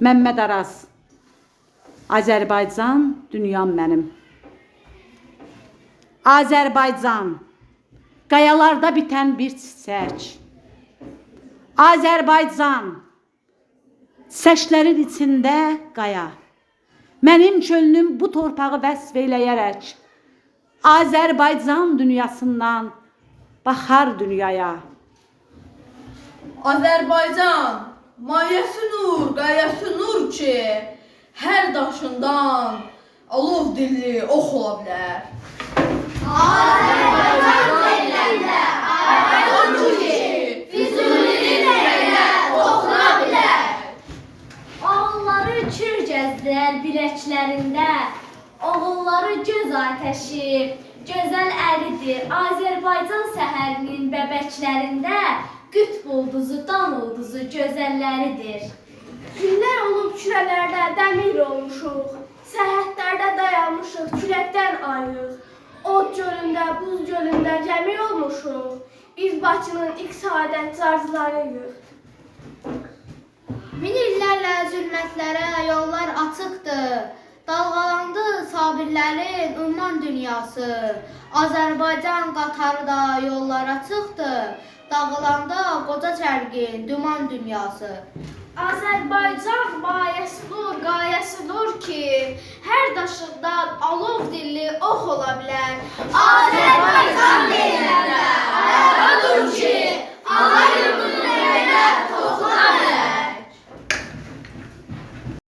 Məmməd Araz. Azərbaycan dünyam mənim. Azərbaycan. Qayalarda bitən bir çiçək. Azərbaycan. Səçlərin içində qaya. Mənim könlüm bu torpağı vəsf eləyərək Azərbaycan dünyasından baxar dünyaya. Azərbaycan, Mayası nur, qayası nur ki, hər daşından alov dilli ox ola bilər. Azərbaycan dilində ayaq ki, Füzuli dilində oxuna bilər. Oğulları çür gəzdilər biləklərində, oğulları göz atəşi, gözəl əridir Azərbaycan səhərinin bəbəklərində, qütb ulduzu, dan ulduzu gözəlləridir. Günlər olub kürələrdə dəmir olmuşuq. Sərhədlərdə dayanmışıq, küləkdən ayıq. Od gölündə, buz gölündə gəmi olmuşuq. Biz Bakının ilk saadət carzlarıyıq. Min illərlə zülmətlərə yollar açıqdır. Dalğalandı sabirlərin umman dünyası. Azərbaycan qatarı da yollar açıqdır. Dağılanda qoca çərgin duman dünyası. Azərbaycan mayəsi nur, qayəsi nur ki, hər daşından alov dilli ox ola bilər.